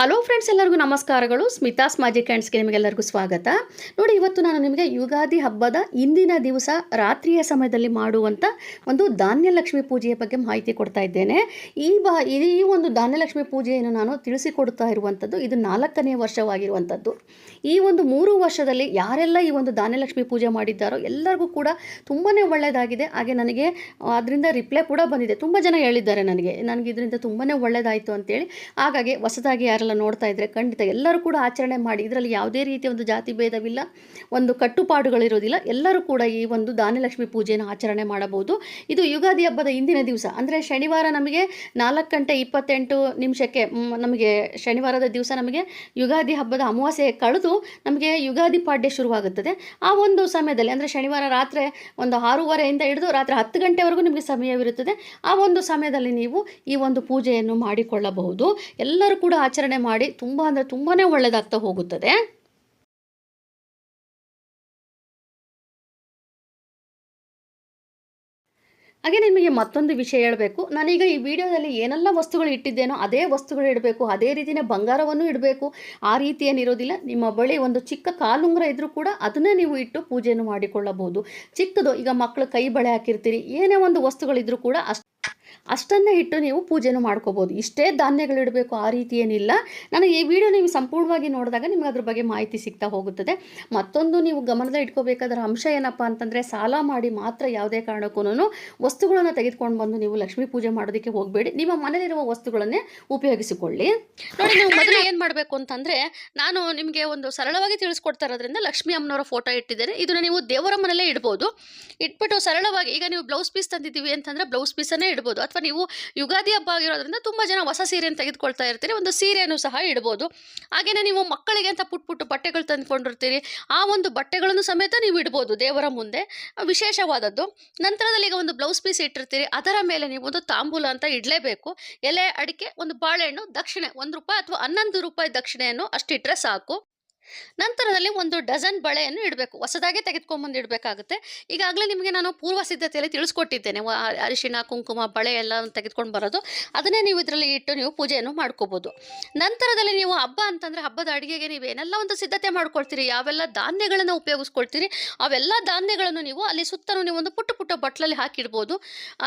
Hello friends ಎಲ್ಲರಿಗೂ ನಮಸ್ಕಾರಗಳು. ಸ್ಮಿತಾಸ್ ಮಾಜಿ ಕ್ಯಾಂಡ್ಸ್ಗೆ ನಿಮಗೆಲ್ಲರಿಗೂ ಸ್ವಾಗತ. ನೋಡಿ, ಇವತ್ತು ನಾನು ನಿಮಗೆ ಯುಗಾದಿ ಹಬ್ಬದ ಇಂದಿನ ದಿವಸ ರಾತ್ರಿಯ ಸಮಯದಲ್ಲಿ ಮಾಡುವಂಥ ಒಂದು ಧಾನ್ಯಲಕ್ಷ್ಮಿ ಪೂಜೆಯ ಬಗ್ಗೆ ಮಾಹಿತಿ ಕೊಡ್ತಾ ಇದ್ದೇನೆ. ಈ ಬಾ, ಈ ಒಂದು ಧಾನ್ಯಲಕ್ಷ್ಮಿ ಪೂಜೆಯನ್ನು ನಾನು ತಿಳಿಸಿಕೊಡ್ತಾ ಇರುವಂಥದ್ದು ಇದು ನಾಲ್ಕನೇ ವರ್ಷವಾಗಿರುವಂಥದ್ದು ಈ ಒಂದು ಮೂರು ವರ್ಷದಲ್ಲಿ ಯಾರೆಲ್ಲ ಈ ಒಂದು ಧಾನ್ಯಲಕ್ಷ್ಮಿ ಪೂಜೆ ಮಾಡಿದ್ದಾರೋ ಎಲ್ಲರಿಗೂ ಕೂಡ ತುಂಬಾ ಒಳ್ಳೆಯದಾಗಿದೆ. ಹಾಗೆ ನನಗೆ ಅದರಿಂದ ರಿಪ್ಲೈ ಕೂಡ ಬಂದಿದೆ. ತುಂಬ ಜನ ಹೇಳಿದ್ದಾರೆ ನನಗೆ ನನಗೆ ಇದರಿಂದ ತುಂಬಾ ಒಳ್ಳೆಯದಾಯಿತು ಅಂತೇಳಿ. ಹಾಗಾಗಿ ಹೊಸದಾಗಿ ಯಾರೆಲ್ಲ ನೋಡ್ತಾ ಇದ್ದರೆ ಖಂಡಿತ ಎಲ್ಲರೂ ಕೂಡ ಆಚರಣೆ ಮಾಡಿ, ಇದರಲ್ಲಿ ಯಾವುದೇ ರೀತಿಯ ಒಂದು ಜಾತಿ ಭೇದವಿಲ್ಲ, ಒಂದು ಕಟ್ಟುಪಾಡುಗಳಿರೋದಿಲ್ಲ, ಎಲ್ಲರೂ ಕೂಡ ಈ ಒಂದು ಧಾನ್ಯಲಕ್ಷ್ಮಿ ಪೂಜೆಯನ್ನು ಆಚರಣೆ ಮಾಡಬಹುದು. ಇದು ಯುಗಾದಿ ಹಬ್ಬದ ಇಂದಿನ ದಿವಸ. ಅಂದರೆ ಶನಿವಾರ ನಮಗೆ ನಾಲ್ಕು ಗಂಟೆ ಇಪ್ಪತ್ತೆಂಟು ನಿಮಿಷಕ್ಕೆ ನಮಗೆ ಶನಿವಾರದ ದಿವಸ ನಮಗೆ ಯುಗಾದಿ ಹಬ್ಬದ ಅಮಾವಾಸ್ಯೆ ಕಳೆದು ನಮಗೆ ಯುಗಾದಿ ಪಾಡ್ಯ ಶುರುವಾಗುತ್ತದೆ. ಆ ಒಂದು ಸಮಯದಲ್ಲಿ, ಅಂದರೆ ಶನಿವಾರ ರಾತ್ರಿ ಒಂದು ಆರೂವರೆಯಿಂದ ಹಿಡಿದು ರಾತ್ರಿ ಹತ್ತು ಗಂಟೆವರೆಗೂ ನಿಮಗೆ ಸಮಯವಿರುತ್ತದೆ. ಆ ಒಂದು ಸಮಯದಲ್ಲಿ ನೀವು ಈ ಒಂದು ಪೂಜೆಯನ್ನು ಮಾಡಿಕೊಳ್ಳಬಹುದು. ಎಲ್ಲರೂ ಕೂಡ ಆಚರಣೆ ಮಾಡಿ ತುಂಬ ಅಂದರೆ ತುಂಬಾ ಒಳ್ಳೆಯದಾಗ್ತಾ ಹೋಗುತ್ತದೆ. ಹಾಗೆ ನಿಮಗೆ ಮತ್ತೊಂದು ವಿಷಯ ಹೇಳಬೇಕು. ನಾನೀಗ ಈ ವಿಡಿಯೋದಲ್ಲಿ ಏನೆಲ್ಲ ವಸ್ತುಗಳು ಇಟ್ಟಿದ್ದೇನೋ ಅದೇ ವಸ್ತುಗಳು ಇಡಬೇಕು, ಅದೇ ರೀತಿಯೇ ಬಂಗಾರವನ್ನು ಇಡಬೇಕು, ಆ ರೀತಿ ಏನಿರೋದಿಲ್ಲ ನಿಮ್ಮ ಬಳಿ ಒಂದು ಚಿಕ್ಕ ಕಾಲುಂಗ್ರ ಇದ್ದರೂ ಕೂಡ ಅದನ್ನೇ ನೀವು ಇಟ್ಟು ಪೂಜೆಯನ್ನು ಮಾಡಿಕೊಳ್ಳಬಹುದು. ಚಿಕ್ಕದು, ಈಗ ಮಕ್ಕಳು ಕೈ ಬಳೆ ಹಾಕಿರ್ತೀರಿ, ಏನೇ ಒಂದು ವಸ್ತುಗಳಿದ್ರೂ ಕೂಡ ಅಷ್ಟು. ಅಷ್ಟನ್ನೇ ಇಟ್ಟು ನೀವು ಪೂಜೆನೂ ಮಾಡ್ಕೋಬೋದು. ಇಷ್ಟೇ ಧಾನ್ಯಗಳು ಇಡಬೇಕು ಆ ರೀತಿ ಏನಿಲ್ಲ. ನಾನು ಈ ವಿಡಿಯೋ ನೀವು ಸಂಪೂರ್ಣವಾಗಿ ನೋಡಿದಾಗ ನಿಮ್ಗೆ ಅದ್ರ ಬಗ್ಗೆ ಮಾಹಿತಿ ಸಿಗ್ತಾ ಹೋಗುತ್ತದೆ. ಮತ್ತೊಂದು ನೀವು ಗಮನದ ಇಟ್ಕೋಬೇಕಾದ್ರ ಅಂಶ ಏನಪ್ಪ ಅಂತಂದರೆ ಸಾಲ ಮಾಡಿ ಮಾತ್ರ ಯಾವುದೇ ಕಾರಣಕ್ಕೂ ವಸ್ತುಗಳನ್ನು ತೆಗೆದುಕೊಂಡು ಬಂದು ನೀವು ಲಕ್ಷ್ಮೀ ಪೂಜೆ ಮಾಡೋದಕ್ಕೆ ಹೋಗಬೇಡಿ. ನಿಮ್ಮ ಮನೆಯಲ್ಲಿರುವ ವಸ್ತುಗಳನ್ನೇ ಉಪಯೋಗಿಸಿಕೊಳ್ಳಿ. ನೋಡಿ, ನೀವು ಮೊದಲು ಏನು ಮಾಡಬೇಕು ಅಂತಂದರೆ ನಾನು ನಿಮಗೆ ಒಂದು ಸರಳವಾಗಿ ತಿಳಿಸ್ಕೊಡ್ತಾ ಇರೋದ್ರಿಂದ ಲಕ್ಷ್ಮೀ ಅಮ್ಮನವರ ಫೋಟೋ ಇಟ್ಟಿದ್ದೇನೆ. ಇದನ್ನು ನೀವು ದೇವರ ಮನೆಯಲ್ಲೇ ಇಡ್ಬೋದು. ಇಟ್ಬಿಟ್ಟು ಸರಳವಾಗಿ ಈಗ ನೀವು ಬ್ಲೌಸ್ ಪೀಸ್ ತಂದಿದ್ದೀವಿ ಅಂತಂದರೆ ಬ್ಲೌಸ್ ಪೀಸನ್ನೇ ಇಡ್ಬೋದು. ಅಥವಾ ನೀವು ಯುಗಾದಿ ಹಬ್ಬ ಆಗಿರೋದ್ರಿಂದ ತುಂಬ ಜನ ಹೊಸ ಸೀರೆಯನ್ನು ತೆಗೆದುಕೊಳ್ತಾ ಇರ್ತೀರಿ, ಒಂದು ಸೀರೆಯನ್ನು ಸಹ ಇಡ್ಬೋದು. ಹಾಗೆಯೇ ನೀವು ಮಕ್ಕಳಿಗೆ ಅಂತ ಪುಟ್ ಪುಟ್ಟು ಬಟ್ಟೆಗಳು ತಂದುಕೊಂಡಿರ್ತೀರಿ, ಆ ಒಂದು ಬಟ್ಟೆಗಳನ್ನು ಸಮೇತ ನೀವು ಇಡ್ಬೋದು ದೇವರ ಮುಂದೆ. ವಿಶೇಷವಾದದ್ದು, ನಂತರದಲ್ಲಿ ಈಗ ಒಂದು ಬ್ಲೌಸ್ ಪೀಸ್ ಇಟ್ಟಿರ್ತೀರಿ, ಅದರ ಮೇಲೆ ನೀವು ಒಂದು ತಾಂಬೂಲ ಅಂತ ಇಡಲೇಬೇಕು. ಎಲೆ, ಅಡಿಕೆ, ಒಂದು ಬಾಳೆಹಣ್ಣು, ದಕ್ಷಿಣೆ, ಒಂದು ರೂಪಾಯಿ ಅಥವಾ ಹನ್ನೊಂದು ರೂಪಾಯಿ ದಕ್ಷಿಣೆಯನ್ನು ಅಷ್ಟಿಟ್ಟರೆ ಸಾಕು. ನಂತರದಲ್ಲಿ ಒಂದು ಡಜನ್ ಬಳೆಯನ್ನು ಇಡಬೇಕು. ಹೊಸದಾಗೆ ತೆಗೆದುಕೊಂಬಂದು ಇಡಬೇಕಾಗುತ್ತೆ. ಈಗಾಗಲೇ ನಿಮಗೆ ನಾನು ಪೂರ್ವ ಸಿದ್ಧತೆಯಲ್ಲಿ ತಿಳಿಸ್ಕೊಟ್ಟಿದ್ದೇನೆ. ಅರಿಶಿನ ಕುಂಕುಮ, ಬಳೆ ಎಲ್ಲ ತೆಗೆದುಕೊಂಡು ಬರೋದು. ಅದನ್ನೇ ನೀವು ಇದರಲ್ಲಿ ಇಟ್ಟು ನೀವು ಪೂಜೆಯನ್ನು ಮಾಡ್ಕೋಬೋದು. ನಂತರದಲ್ಲಿ ನೀವು ಹಬ್ಬ ಅಂತಂದರೆ ಹಬ್ಬದ ಅಡುಗೆಗೆ ನೀವು ಏನೆಲ್ಲ ಒಂದು ಸಿದ್ಧತೆ ಮಾಡ್ಕೊಳ್ತೀರಿ, ಯಾವೆಲ್ಲ ಧಾನ್ಯಗಳನ್ನು ಉಪಯೋಗಿಸ್ಕೊಳ್ತೀರಿ, ಅವೆಲ್ಲ ಧಾನ್ಯಗಳನ್ನು ನೀವು ಅಲ್ಲಿ ಸುತ್ತಲೂ ನೀವು ಒಂದು ಪುಟ್ಟ ಪುಟ್ಟ ಬಟ್ಲಲ್ಲಿ ಹಾಕಿಡ್ಬೋದು.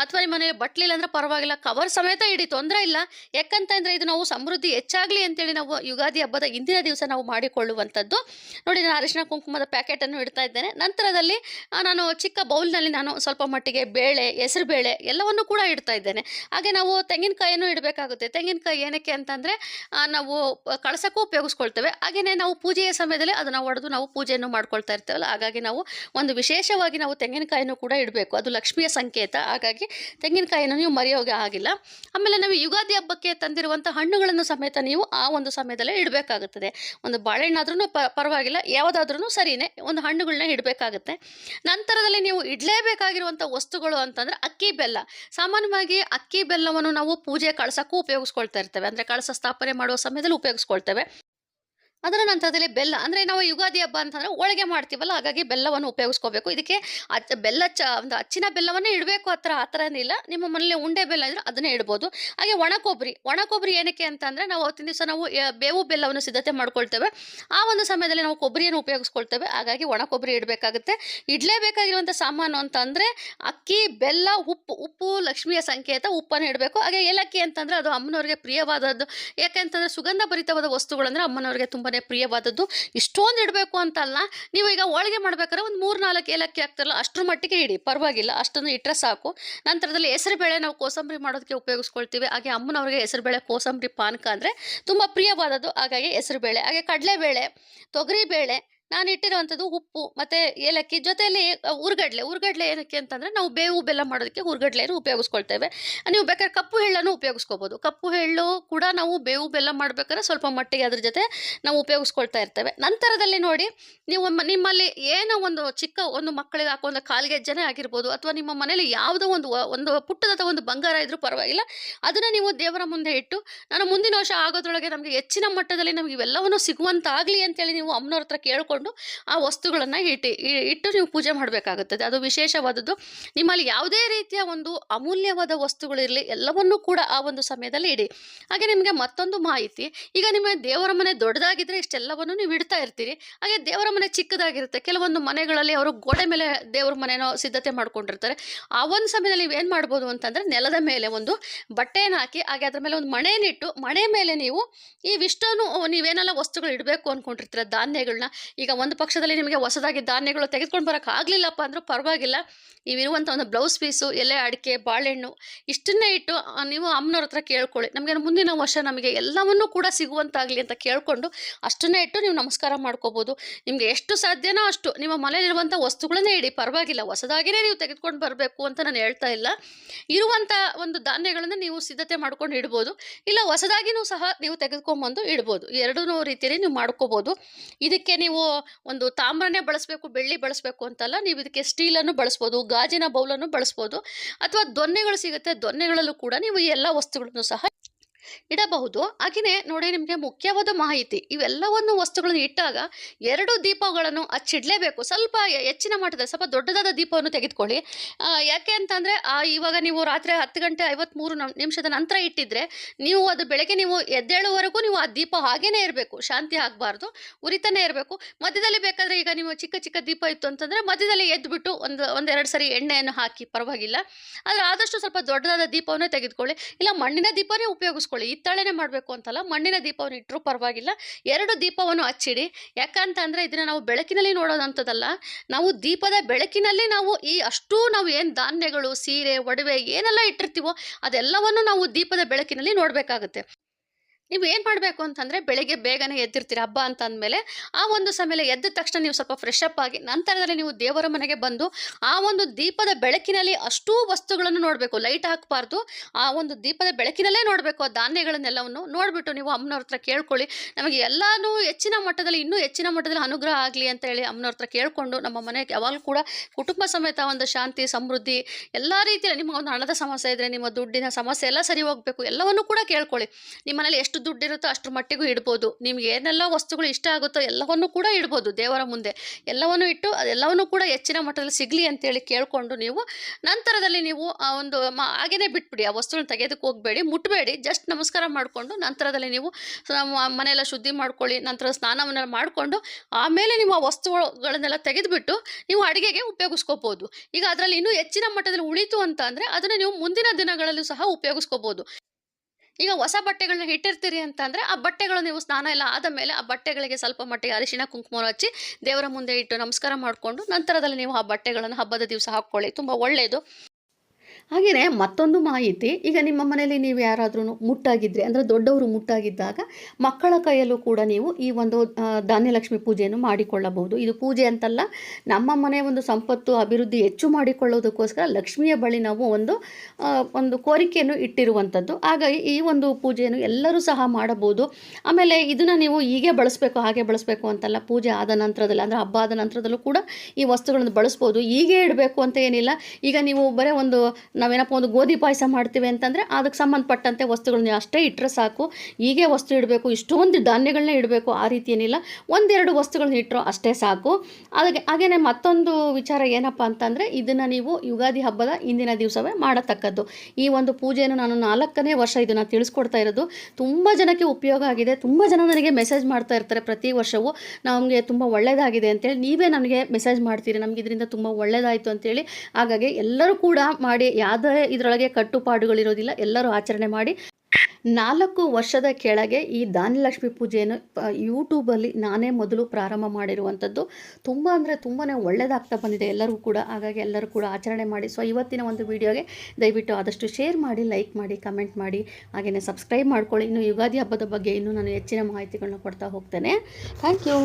ಅಥವಾ ನಿಮ್ಮ ಮನೆಯಲ್ಲಿ ಬಟ್ಲಿಲ್ಲ ಅಂದರೆ ಪರವಾಗಿಲ್ಲ ಕವರ್ ಸಮೇತ ಇಡಿ, ತೊಂದರೆ ಇಲ್ಲ. ಯಾಕಂತಂದರೆ ಇದು ನಾವು ಸಮೃದ್ಧಿ ಹೆಚ್ಚಾಗಲಿ ಅಂತೇಳಿ ನಾವು ಯುಗಾದಿ ಹಬ್ಬದ ಇಂದಿನ ದಿವಸ ನಾವು ಮಾಡಿಕೊಳ್ಳುವಂಥದ್ದು ನೋಡಿ, ನಾನು ಅರಿಶಿನ ಕುಂಕುಮದ ಪ್ಯಾಕೆಟನ್ನು ಇಡ್ತಾ ಇದ್ದೇನೆ. ನಂತರದಲ್ಲಿ ನಾನು ಚಿಕ್ಕ ಬೌಲ್ನಲ್ಲಿ ನಾನು ಸ್ವಲ್ಪ ಮಟ್ಟಿಗೆ ಬೇಳೆ ಹೆಸರು ಬೇಳೆ ಎಲ್ಲವನ್ನು ಕೂಡ ಇಡ್ತಾ ಇದ್ದೇನೆ. ಹಾಗೆ ನಾವು ತೆಂಗಿನಕಾಯಿಯನ್ನು ಇಡಬೇಕಾಗುತ್ತೆ. ತೆಂಗಿನಕಾಯಿ ಏನಕ್ಕೆ ಅಂತಂದರೆ ನಾವು ಕಳಸಕ್ಕೂ ಉಪಯೋಗಿಸ್ಕೊಳ್ತೇವೆ. ಹಾಗೆಯೇ ನಾವು ಪೂಜೆಯ ಸಮಯದಲ್ಲಿ ಅದನ್ನು ಒಡೆದು ನಾವು ಪೂಜೆಯನ್ನು ಮಾಡ್ಕೊಳ್ತಾ ಇರ್ತೇವಲ್ಲ, ಹಾಗಾಗಿ ನಾವು ಒಂದು ವಿಶೇಷವಾಗಿ ನಾವು ತೆಂಗಿನಕಾಯಿಯನ್ನು ಕೂಡ ಇಡಬೇಕು. ಅದು ಲಕ್ಷ್ಮಿಯ ಸಂಕೇತ. ಹಾಗಾಗಿ ತೆಂಗಿನಕಾಯಿಯನ್ನು ನೀವು ಮರೆಯೋಗೆ ಆಗಿಲ್ಲ. ಆಮೇಲೆ ನಾವು ಯುಗಾದಿ ಹಬ್ಬಕ್ಕೆ ತಂದಿರುವಂಥ ಹಣ್ಣುಗಳನ್ನು ಸಮೇತ ನೀವು ಆ ಒಂದು ಸಮಯದಲ್ಲೇ ಇಡಬೇಕಾಗುತ್ತದೆ. ಒಂದು ಬಾಳೆಹಣ್ಣಾದ್ರೂ ಪ, ಪರವಾಗಿಲ್ಲ. ಯಾವುದಾದ್ರೂ ಸರಿಯೇ ಒಂದು ಹಣ್ಣುಗಳನ್ನ ಇಡಬೇಕಾಗುತ್ತೆ. ನಂತರದಲ್ಲಿ ನೀವು ಇಡಲೇಬೇಕಾಗಿರುವಂಥ ವಸ್ತುಗಳು ಅಂತಂದರೆ ಅಕ್ಕಿ ಬೆಲ್ಲ. ಸಾಮಾನ್ಯವಾಗಿ ಅಕ್ಕಿ ಬೆಲ್ಲವನ್ನು ನಾವು ಪೂಜೆ ಕಳಸಕ್ಕೂ ಉಪಯೋಗಿಸ್ಕೊಳ್ತಾ ಇರ್ತೇವೆ. ಅಂದರೆ ಕಳಸ ಸ್ಥಾಪನೆ ಮಾಡುವ ಸಮಯದಲ್ಲಿ ಉಪಯೋಗಿಸ್ಕೊಳ್ತೇವೆ. ಅದರ ನಂತರದಲ್ಲಿ ಬೆಲ್ಲ, ಅಂದರೆ ನಾವು ಯುಗಾದಿ ಹಬ್ಬ ಅಂತಂದರೆ ಹೋಳಿಗೆ ಮಾಡ್ತೀವಲ್ಲ, ಹಾಗಾಗಿ ಬೆಲ್ಲವನ್ನು ಉಪಯೋಗಿಸ್ಕೋಬೇಕು. ಇದಕ್ಕೆ ಅಚ್ಚ, ಬೆಲ್ಲ ಚ, ಒಂದು ಅಚ್ಚಿನ ಬೆಲ್ಲವನ್ನೇ ಇಡಬೇಕು ಆ ಥರ ಆ ಥರ ಏನಿಲ್ಲ. ನಿಮ್ಮ ಮನೇಲಿ ಉಂಡೆ ಬೆಲ್ಲ ಇದ್ರೆ ಅದನ್ನೇ ಇಡ್ಬೋದು. ಹಾಗೆ ಒಣ ಕೊಬ್ಬರಿ ಒಣ ಕೊಬ್ಬರಿ ಏನಕ್ಕೆ ಅಂತಂದರೆ ನಾವು ಅವತ್ತಿನ ದಿವಸ ನಾವು ಬೇವು ಬೆಲ್ಲವನ್ನು ಸಿದ್ಧತೆ ಮಾಡ್ಕೊಳ್ತೇವೆ. ಆ ಒಂದು ಸಮಯದಲ್ಲಿ ನಾವು ಕೊಬ್ಬರಿಯನ್ನು ಉಪಯೋಗಿಸ್ಕೊಳ್ತೇವೆ. ಹಾಗಾಗಿ ಒಣ ಕೊಬ್ಬರಿ ಇಡಬೇಕಾಗುತ್ತೆ. ಇಡಲೇಬೇಕಾಗಿರುವಂಥ ಸಾಮಾನು ಅಂತ ಅಂದರೆ ಅಕ್ಕಿ, ಬೆಲ್ಲ, ಉಪ್ಪು ಉಪ್ಪು, ಲಕ್ಷ್ಮಿಯ ಸಂಕೇತ, ಉಪ್ಪನ್ನು ಇಡಬೇಕು. ಹಾಗೆ ಏಲಕ್ಕಿ ಅಂತಂದರೆ ಅದು ಅಮ್ಮನವ್ರಿಗೆ ಪ್ರಿಯವಾದದ್ದು. ಯಾಕೆಂತಂದರೆ ಸುಗಂಧ ಭರಿತವಾದ ವಸ್ತುಗಳಂದರೆ ಅಮ್ಮನವ್ರಿಗೆ ತುಂಬಾ ಪ್ರಿಯವಾದದ್ದು ಇಷ್ಟೊಂದು ಇಡಬೇಕು ಅಂತಲ್ಲ, ನೀವು ಈಗ ಹೋಳಿಗೆ ಮಾಡ್ಬೇಕಾದ್ರೆ ಒಂದು ಮೂರು ನಾಲ್ಕು ಏಲಕ್ಕಿ ಹಾಕ್ತಾರಲ್ಲ, ಅಷ್ಟರ ಮಟ್ಟಿಗೆ ಇಡಿ. ಪರವಾಗಿಲ್ಲ ಅಷ್ಟೊಂದು ಇಟ್ಟರೆ ಸಾಕು. ನಂತರದಲ್ಲಿ ಹೆಸರುಬೇಳೆ ನಾವು ಕೋಸಂಬರಿ ಮಾಡೋದಕ್ಕೆ ಉಪಯೋಗಿಸ್ಕೊಳ್ತೀವಿ. ಹಾಗೆ ಅಮ್ಮನವ್ರಿಗೆ ಹೆಸರುಬೇಳೆ ಕೋಸಂಬರಿ ಪಾನಕ ಅಂದರೆ ತುಂಬ ಪ್ರಿಯವಾದದ್ದು. ಹಾಗಾಗಿ ಹೆಸರುಬೇಳೆ, ಹಾಗೆ ಕಡಲೆಬೇಳೆ, ತೊಗರಿಬೇಳೆ ನಾನು ಇಟ್ಟಿರುವಂಥದ್ದು ಉಪ್ಪು, ಮತ್ತು ಏಲಕ್ಕಿ ಜೊತೆಯಲ್ಲಿ ಉರ್ಗಡ್ಲೆ. ಉರ್ಗಡ್ಲೆ ಏನಕ್ಕೆ ಅಂತಂದರೆ ನಾವು ಬೇವು ಬೆಲ್ಲ ಮಾಡೋದಕ್ಕೆ ಉರ್ಗಡ್ಲೆಯನ್ನು ಉಪಯೋಗಿಸ್ಕೊಳ್ತೇವೆ. ನೀವು ಬೇಕಾದ್ರೆ ಕಪ್ಪು ಎಳ್ಳನ್ನು ಉಪಯೋಗಿಸ್ಕೋಬೋದು. ಕಪ್ಪು ಎಳ್ಳು ಕೂಡ ನಾವು ಬೇವು ಬೆಲ್ಲ ಮಾಡ್ಬೇಕಾದ್ರೆ ಸ್ವಲ್ಪ ಮಟ್ಟಿಗೆ ಅದ್ರ ಜೊತೆ ನಾವು ಉಪಯೋಗಿಸ್ಕೊಳ್ತಾ ಇರ್ತೇವೆ. ನಂತರದಲ್ಲಿ ನೋಡಿ ನೀವು ನಿಮ್ಮಲ್ಲಿ ಏನೋ ಒಂದು ಚಿಕ್ಕ ಒಂದು ಮಕ್ಕಳಿಗೆ ಹಾಕೋ ಕಾಲ್ಗೆಜ್ಜೆನೇ ಆಗಿರ್ಬೋದು, ಅಥವಾ ನಿಮ್ಮ ಮನೇಲಿ ಯಾವುದೋ ಒಂದು ಒಂದು ಪುಟ್ಟದ ಒಂದು ಬಂಗಾರ ಇದ್ರೂ ಪರವಾಗಿಲ್ಲ, ಅದನ್ನು ನೀವು ದೇವರ ಮುಂದೆ ಇಟ್ಟು, ನಾನು ಮುಂದಿನ ವರ್ಷ ಆಗೋದ್ರೊಳಗೆ ನಮಗೆ ಹೆಚ್ಚಿನ ಮಟ್ಟದಲ್ಲಿ ನಮಗೆ ಇವೆಲ್ಲವನ್ನು ಸಿಗುವಂತಾಗಲಿ ಅಂತೇಳಿ ನೀವು ಅಮ್ಮನವ್ರ ಹತ್ರ ಕೇಳ್ಕೊಂಡು ಆ ವಸ್ತುಗಳನ್ನು ಇಟ್ಟು ಇಟ್ಟು ನೀವು ಪೂಜೆ ಮಾಡಬೇಕಾಗುತ್ತದೆ. ಅದು ವಿಶೇಷವಾದದ್ದು. ನಿಮ್ಮಲ್ಲಿ ಯಾವುದೇ ರೀತಿಯ ಒಂದು ಅಮೂಲ್ಯವಾದ ವಸ್ತುಗಳಿರಲಿ ಎಲ್ಲವನ್ನೂ ಕೂಡ ಆ ಒಂದು ಸಮಯದಲ್ಲಿ ಇಡಿ. ಹಾಗೆ ನಿಮಗೆ ಮತ್ತೊಂದು ಮಾಹಿತಿ, ಈಗ ನಿಮ್ಮ ದೇವರ ಮನೆ ದೊಡ್ಡದಾಗಿದ್ದರೆ ಇಷ್ಟೆಲ್ಲವನ್ನು ನೀವು ಇಡ್ತಾ ಇರ್ತೀರಿ. ಹಾಗೆ ದೇವರ ಮನೆ ಚಿಕ್ಕದಾಗಿರುತ್ತೆ. ಕೆಲವೊಂದು ಮನೆಗಳಲ್ಲಿ ಅವರು ಗೋಡೆ ಮೇಲೆ ದೇವರ ಮನೆಯೋ ಸಿದ್ಧತೆ ಮಾಡ್ಕೊಂಡಿರ್ತಾರೆ. ಆ ಒಂದು ಸಮಯದಲ್ಲಿ ನೀವು ಏನು ಮಾಡ್ಬೋದು ಅಂತಂದರೆ ನೆಲದ ಮೇಲೆ ಒಂದು ಬಟ್ಟೆಯನ್ನು ಹಾಕಿ, ಹಾಗೆ ಅದರ ಮೇಲೆ ಒಂದು ಮಣೆಯನ್ನಿಟ್ಟು ಮಣೆ ಮೇಲೆ ನೀವು ಈ ವಿಷ್ಟನ್ನು ನೀವೇನೆಲ್ಲ ವಸ್ತುಗಳು ಇಡಬೇಕು ಅಂದ್ಕೊಂಡಿರ್ತೀರ ಧಾನ್ಯಗಳನ್ನ ಈಗ ಒಂದು ಪಕ್ಷದಲ್ಲಿ ನಿಮಗೆ ಹೊಸದಾಗಿ ಧಾನ್ಯಗಳು ತೆಗೆದುಕೊಂಡು ಬರೋಕೆ ಆಗಲಿಲ್ಲಪ್ಪ ಅಂದರೂ ಪರವಾಗಿಲ್ಲ. ನೀವಿರುವಂಥ ಒಂದು ಬ್ಲೌಸ್ ಪೀಸು ಎಲೆ ಅಡಿಕೆ, ಬಾಳೆಹಣ್ಣು ಇಷ್ಟನ್ನೇ ಇಟ್ಟು ನೀವು ಅಮ್ಮನವ್ರ ಹತ್ರ ಕೇಳ್ಕೊಳ್ಳಿ. ನಮಗೆ ಮುಂದಿನ ವರ್ಷ ನಮಗೆ ಎಲ್ಲವನ್ನೂ ಕೂಡ ಸಿಗುವಂತಾಗಲಿ ಅಂತ ಕೇಳಿಕೊಂಡು ಅಷ್ಟನ್ನೇ ಇಟ್ಟು ನೀವು ನಮಸ್ಕಾರ ಮಾಡ್ಕೋಬೋದು. ನಿಮಗೆ ಎಷ್ಟು ಸಾಧ್ಯನೋ ಅಷ್ಟು ನಿಮ್ಮ ಮನೆಯಲ್ಲಿರುವಂಥ ವಸ್ತುಗಳನ್ನೇ ಇಡಿ. ಪರವಾಗಿಲ್ಲ ಹೊಸದಾಗಿಯೇ ನೀವು ತೆಗೆದುಕೊಂಡು ಬರಬೇಕು ಅಂತ ನಾನು ಹೇಳ್ತಾ ಇಲ್ಲ. ಇರುವಂಥ ಒಂದು ಧಾನ್ಯಗಳನ್ನು ನೀವು ಸಿದ್ಧತೆ ಮಾಡ್ಕೊಂಡು ಇಡ್ಬೋದು. ಇಲ್ಲ, ಹೊಸದಾಗಿನೂ ಸಹ ನೀವು ತೆಗೆದುಕೊಂಬಂದು ಇಡ್ಬೋದು. ಎರಡೂ ರೀತಿಯಲ್ಲಿ ನೀವು ಮಾಡ್ಕೋಬೋದು. ಇದಕ್ಕೆ ನೀವು ಒಂದು ತಾಮ್ರನೇ ಬಳಸಬೇಕು, ಬೆಳ್ಳಿ ಬಳಸಬೇಕು ಅಂತಲ್ಲ, ನೀವು ಇದಕ್ಕೆ ಸ್ಟೀಲನ್ನು ಬಳಸ್ಬೋದು, ಗಾಜಿನ ಬೌಲನ್ನು ಬಳಸ್ಬೋದು, ಅಥವಾ ದೊನ್ನೆಗಳು ಸಿಗುತ್ತೆ, ದೊನ್ನೆಗಳಲ್ಲೂ ಕೂಡ ನೀವು ಎಲ್ಲ ವಸ್ತುಗಳನ್ನು ಸಹ ಇಡಬಹುದು. ಹಾಗೆಯೇ ನೋಡಿ ನಿಮಗೆ ಮುಖ್ಯವಾದ ಮಾಹಿತಿ, ಇವೆಲ್ಲವನ್ನು ವಸ್ತುಗಳನ್ನು ಇಟ್ಟಾಗ ಎರಡು ದೀಪಗಳನ್ನು ಹಚ್ಚಿಡಲೇಬೇಕು. ಸ್ವಲ್ಪ ಹೆಚ್ಚಿನ ಮಟ್ಟದಲ್ಲಿ, ಸ್ವಲ್ಪ ದೊಡ್ಡದಾದ ದೀಪವನ್ನು ತೆಗೆದುಕೊಳ್ಳಿ. ಯಾಕೆ ಅಂತಂದರೆ ಇವಾಗ ನೀವು ರಾತ್ರಿ ಹತ್ತು ಗಂಟೆ ಐವತ್ತ್ಮೂರು ನಮ್- ನಿಮಿಷದ ನಂತರ ಇಟ್ಟಿದ್ರೆ, ನೀವು ಅದು ಬೆಳಗ್ಗೆ ನೀವು ಎದ್ದೇಳುವವರೆಗೂ ನೀವು ಆ ದೀಪ ಹಾಗೇನೇ ಇರಬೇಕು. ಶಾಂತಿ ಆಗಬಾರ್ದು, ಉರಿತಾನೆ ಇರಬೇಕು. ಮಧ್ಯದಲ್ಲಿ ಬೇಕಾದರೆ ಈಗ ನೀವು ಚಿಕ್ಕ ಚಿಕ್ಕ ದೀಪ ಇತ್ತು ಅಂತಂದರೆ, ಮಧ್ಯದಲ್ಲಿ ಎದ್ದುಬಿಟ್ಟು ಒಂದು, ಒಂದೆರಡು ಸರಿ ಎಣ್ಣೆಯನ್ನು ಹಾಕಿ, ಪರವಾಗಿಲ್ಲ. ಆದರೆ ಆದಷ್ಟು ಸ್ವಲ್ಪ ದೊಡ್ಡದಾದ ದೀಪವನ್ನು ತೆಗೆದುಕೊಳ್ಳಿ. ಇಲ್ಲ, ಮಣ್ಣಿನ ದೀಪನೇ ಉಪಯೋಗಿಸ್ಕೊಳ್ಳಿ ಹಿತ್ತಾಳೆನೇ ಮಾಡಬೇಕು ಅಂತಲ್ಲ, ಮಣ್ಣಿನ ದೀಪವನ್ನು ಇಟ್ಟರೂ ಪರವಾಗಿಲ್ಲ. ಎರಡು ದೀಪವನ್ನು ಹಚ್ಚಿಡಿ. ಯಾಕಂತಂದರೆ ಇದನ್ನು ನಾವು ಬೆಳಕಿನಲ್ಲಿ ನೋಡೋದಂಥದ್ದಲ್ಲ ನಾವು ದೀಪದ ಬೆಳಕಿನಲ್ಲಿ ನಾವು ಈ ಅಷ್ಟೂ ನಾವು ಏನು ಧಾನ್ಯಗಳು, ಸೀರೆ, ಒಡವೆ ಏನೆಲ್ಲ ಇಟ್ಟಿರ್ತೀವೋ ಅದೆಲ್ಲವನ್ನು ನಾವು ದೀಪದ ಬೆಳಕಿನಲ್ಲಿ ನೋಡಬೇಕಾಗುತ್ತೆ. ನೀವು ಏನು ಮಾಡಬೇಕು ಅಂತಂದರೆ ಬೆಳಗ್ಗೆ ಬೇಗನೆ ಎದ್ದಿರ್ತೀರಿ ಹಬ್ಬ ಅಂತ ಅಂದಮೇಲೆ ಆ ಒಂದು ಸಮಯ ಎದ್ದ ತಕ್ಷಣ ನೀವು ಸ್ವಲ್ಪ ಫ್ರೆಶ್ ಅಪ್ ಆಗಿ ನಂತರದಲ್ಲಿ ನೀವು ದೇವರ ಮನೆಗೆ ಬಂದು ಆ ಒಂದು ದೀಪದ ಬೆಳಕಿನಲ್ಲಿ ಅಷ್ಟೂ ವಸ್ತುಗಳನ್ನು ನೋಡಬೇಕು ಲೈಟ್ ಹಾಕಬಾರ್ದು. ಆ ಒಂದು ದೀಪದ ಬೆಳಕಿನಲ್ಲೇ ನೋಡಬೇಕು, ಆ ಧಾನ್ಯಗಳನ್ನೆಲ್ಲವನ್ನು ನೋಡಿಬಿಟ್ಟು ನೀವು ಅಮ್ಮನವ್ರ ಹತ್ರ ಕೇಳ್ಕೊಳ್ಳಿ. ನಮಗೆ ಎಲ್ಲನೂ ಹೆಚ್ಚಿನ ಮಟ್ಟದಲ್ಲಿ, ಇನ್ನೂ ಹೆಚ್ಚಿನ ಮಟ್ಟದಲ್ಲಿ ಅನುಗ್ರಹ ಆಗಲಿ ಅಂತ ಹೇಳಿ ಅಮ್ಮನವ್ರ ಹತ್ರ ಕೇಳಿಕೊಂಡು ನಮ್ಮ ಮನೆಗೆ ಯಾವಾಗಲೂ ಕೂಡ ಕುಟುಂಬ ಸಮೇತ ಒಂದು ಶಾಂತಿ, ಸಮೃದ್ಧಿ, ಎಲ್ಲ ರೀತಿಯಲ್ಲಿ ನಿಮ್ಮ ಒಂದು ಹಣದ ಸಮಸ್ಯೆ ಇದ್ದರೆ ನಿಮ್ಮ ದುಡ್ಡಿನ ಸಮಸ್ಯೆ ಎಲ್ಲ ಸರಿ ಹೋಗಬೇಕು, ಎಲ್ಲವನ್ನೂ ಕೂಡ ಕೇಳ್ಕೊಳ್ಳಿ. ನಿಮ್ಮ ಮನೇಲಿ ಎಷ್ಟು ದುಡ್ಡು ಇರುತ್ತೋ ಅಷ್ಟರ ಮಟ್ಟಿಗೂ ಇಡ್ಬೋದು. ನಿಮ್ಗೆ ಏನೆಲ್ಲ ವಸ್ತುಗಳು ಇಷ್ಟ ಆಗುತ್ತೋ ಎಲ್ಲವನ್ನೂ ಕೂಡ ಇಡ್ಬೋದು ದೇವರ ಮುಂದೆ. ಎಲ್ಲವನ್ನೂ ಇಟ್ಟು ಅದೆಲ್ಲವನ್ನೂ ಕೂಡ ಹೆಚ್ಚಿನ ಮಟ್ಟದಲ್ಲಿ ಸಿಗಲಿ ಅಂತೇಳಿ ಕೇಳಿಕೊಂಡು ನೀವು ನಂತರದಲ್ಲಿ ನೀವು ಆ ಒಂದು ಮ, ಹಾಗೇನೆ ಬಿಟ್ಬಿಡಿ. ಆ ವಸ್ತುಗಳನ್ನ ತೆಗೆದಕ್ಕೆ ಹೋಗಬೇಡಿ ಮುಟ್ಟಬೇಡಿ ಜಸ್ಟ್ ನಮಸ್ಕಾರ ಮಾಡಿಕೊಂಡು ನಂತರದಲ್ಲಿ ನೀವು ಮನೆಯೆಲ್ಲ ಶುದ್ಧಿ ಮಾಡ್ಕೊಳ್ಳಿ, ನಂತರ ಸ್ನಾನವನ್ನೆಲ್ಲ ಮಾಡಿಕೊಂಡು ಆಮೇಲೆ ಆ ವಸ್ತುಗಳನ್ನೆಲ್ಲ ತೆಗೆದುಬಿಟ್ಟು ನೀವು ಅಡುಗೆಗೆ ಉಪಯೋಗಿಸ್ಕೋಬೋದು. ಈಗ ಅದರಲ್ಲಿ ಇನ್ನೂ ಹೆಚ್ಚಿನ ಮಟ್ಟದಲ್ಲಿ ಉಳಿತು ಅಂತ ಅಂದರೆ ಅದನ್ನು ನೀವು ಮುಂದಿನ ದಿನಗಳಲ್ಲೂ ಸಹ ಉಪಯೋಗಿಸ್ಕೋಬೋದು. ಈಗ ಹೊಸ ಬಟ್ಟೆಗಳನ್ನ ಇಟ್ಟಿರ್ತೀರಿ ಅಂತಂದರೆ ಆ ಬಟ್ಟೆಗಳು ನೀವು ಸ್ನಾನ ಎಲ್ಲ ಆದ ಮೇಲೆ ಆ ಬಟ್ಟೆಗಳಿಗೆ ಸ್ವಲ್ಪ ಮಟ್ಟಿಗೆ ಅರಿಶಿನ ಕುಂಕುಮ ಹಚ್ಚಿ ದೇವರ ಮುಂದೆ ಇಟ್ಟು ನಮಸ್ಕಾರ ಮಾಡಿಕೊಂಡು ನಂತರದಲ್ಲಿ ನೀವು ಆ ಬಟ್ಟೆಗಳನ್ನು ಹಬ್ಬದ ದಿವಸ ಹಾಕ್ಕೊಳ್ಳಿ. ತುಂಬ ಒಳ್ಳೆಯದು. ಹಾಗೆಯೇ ಮತ್ತೊಂದು ಮಾಹಿತಿ, ಈಗ ನಿಮ್ಮ ಮನೆಯಲ್ಲಿ ನೀವು ಯಾರಾದ್ರೂ ಮುಟ್ಟಾಗಿದ್ದರೆ ಅಂದರೆ ದೊಡ್ಡವರು ಮುಟ್ಟಾಗಿದ್ದಾಗ ಮಕ್ಕಳ ಕೈಯಲ್ಲೂ ಕೂಡ ನೀವು ಈ ಒಂದು ಧಾನ್ಯಲಕ್ಷ್ಮಿ ಪೂಜೆಯನ್ನು ಮಾಡಿಕೊಳ್ಳಬಹುದು. ಇದು ಪೂಜೆ ಅಂತಲ್ಲ, ನಮ್ಮ ಮನೆ ಒಂದು ಸಂಪತ್ತು, ಅಭಿವೃದ್ಧಿ ಹೆಚ್ಚು ಮಾಡಿಕೊಳ್ಳೋದಕ್ಕೋಸ್ಕರ ಲಕ್ಷ್ಮಿಯ ಬಳಿ ನಾವು ಒಂದು ಒಂದು ಕೋರಿಕೆಯನ್ನು ಇಟ್ಟಿರುವಂಥದ್ದು. ಹಾಗಾಗಿ ಈ ಒಂದು ಪೂಜೆಯನ್ನು ಎಲ್ಲರೂ ಸಹ ಮಾಡಬಹುದು. ಆಮೇಲೆ ಇದನ್ನು ನೀವು ಹೀಗೆ ಬಳಸಬೇಕು, ಹಾಗೆ ಬಳಸಬೇಕು ಅಂತಲ್ಲ, ಪೂಜೆ ಆದ ನಂತರದಲ್ಲಿ, ಅಂದರೆ ಹಬ್ಬ ಆದ ನಂತರದಲ್ಲೂ ಕೂಡ ಈ ವಸ್ತುಗಳನ್ನು ಬಳಸ್ಬೋದು. ಹೀಗೆ ಇಡಬೇಕು ಅಂತ ಏನಿಲ್ಲ. ಈಗ ನೀವು ಬರೀ ಒಂದು ನಾವೇನಪ್ಪ ಒಂದು ಗೋಧಿ ಪಾಯಸ ಮಾಡ್ತೀವಿ ಅಂತಂದರೆ ಅದಕ್ಕೆ ಸಂಬಂಧಪಟ್ಟಂತೆ ವಸ್ತುಗಳನ್ನ ಅಷ್ಟೇ ಇಟ್ಟರೆ ಸಾಕು. ಹೀಗೆ ವಸ್ತು ಇಡಬೇಕು, ಇಷ್ಟೊಂದು ಧಾನ್ಯಗಳನ್ನ ಇಡಬೇಕು, ಆ ರೀತಿ ಏನಿಲ್ಲ. ಒಂದೆರಡು ವಸ್ತುಗಳನ್ನ ಇಟ್ಟರು ಅಷ್ಟೇ ಸಾಕು. ಅದಕ್ಕೆ ಹಾಗೆಯೇ ಮತ್ತೊಂದು ವಿಚಾರ ಏನಪ್ಪ ಅಂತಂದರೆ ಇದನ್ನು ನೀವು ಯುಗಾದಿ ಹಬ್ಬದ ಇಂದಿನ ದಿವಸವೇ ಮಾಡತಕ್ಕದ್ದು. ಈ ಒಂದು ಪೂಜೆಯನ್ನು ನಾನು ನಾಲ್ಕನೇ ವರ್ಷ ಇದನ್ನು ತಿಳಿಸ್ಕೊಡ್ತಾ ಇರೋದು. ತುಂಬ ಜನಕ್ಕೆ ಉಪಯೋಗ ಆಗಿದೆ. ತುಂಬ ಜನ ನನಗೆ ಮೆಸೇಜ್ ಮಾಡ್ತಾ ಇರ್ತಾರೆ ಪ್ರತಿ ವರ್ಷವೂ. ನಮಗೆ ತುಂಬ ಒಳ್ಳೆಯದಾಗಿದೆ ಅಂತೇಳಿ ನೀವೇ ನನಗೆ ಮೆಸೇಜ್ ಮಾಡ್ತೀರಿ. ನಮಗೆ ಇದರಿಂದ ತುಂಬ ಒಳ್ಳೆಯದಾಯಿತು ಅಂತೇಳಿ. ಹಾಗಾಗಿ ಎಲ್ಲರೂ ಕೂಡ ಮಾಡಿ ಯಾವುದೇ ಇದರೊಳಗೆ ಕಟ್ಟುಪಾಡುಗಳಿರೋದಿಲ್ಲ, ಎಲ್ಲರೂ ಆಚರಣೆ ಮಾಡಿ. ನಾಲ್ಕು ವರ್ಷದ ಕೆಳಗೆ ಈ ಧಾನ್ಯಲಕ್ಷ್ಮಿ ಪೂಜೆಯನ್ನು ಯೂಟ್ಯೂಬಲ್ಲಿ ನಾನೇ ಮೊದಲು ಪ್ರಾರಂಭ ಮಾಡಿರುವಂಥದ್ದು. ತುಂಬ ಅಂದರೆ ತುಂಬಾ ಒಳ್ಳೆಯದಾಗ್ತಾ ಬಂದಿದೆ. ಎಲ್ಲರೂ ಕೂಡ, ಹಾಗಾಗಿ ಎಲ್ಲರೂ ಕೂಡ ಆಚರಣೆ ಮಾಡಿ. ಸೊ ಇವತ್ತಿನ ಒಂದು ವಿಡಿಯೋಗೆ ದಯವಿಟ್ಟು ಆದಷ್ಟು ಶೇರ್ ಮಾಡಿ ಲೈಕ್ ಮಾಡಿ ಕಮೆಂಟ್ ಮಾಡಿ. ಹಾಗೆಯೇ ಸಬ್ಸ್ಕ್ರೈಬ್ ಮಾಡ್ಕೊಳ್ಳಿ. ಇನ್ನು ಯುಗಾದಿ ಹಬ್ಬದ ಬಗ್ಗೆ ಇನ್ನೂ ನಾನು ಹೆಚ್ಚಿನ ಮಾಹಿತಿಗಳನ್ನ ಕೊಡ್ತಾ ಹೋಗ್ತೇನೆ. Thank you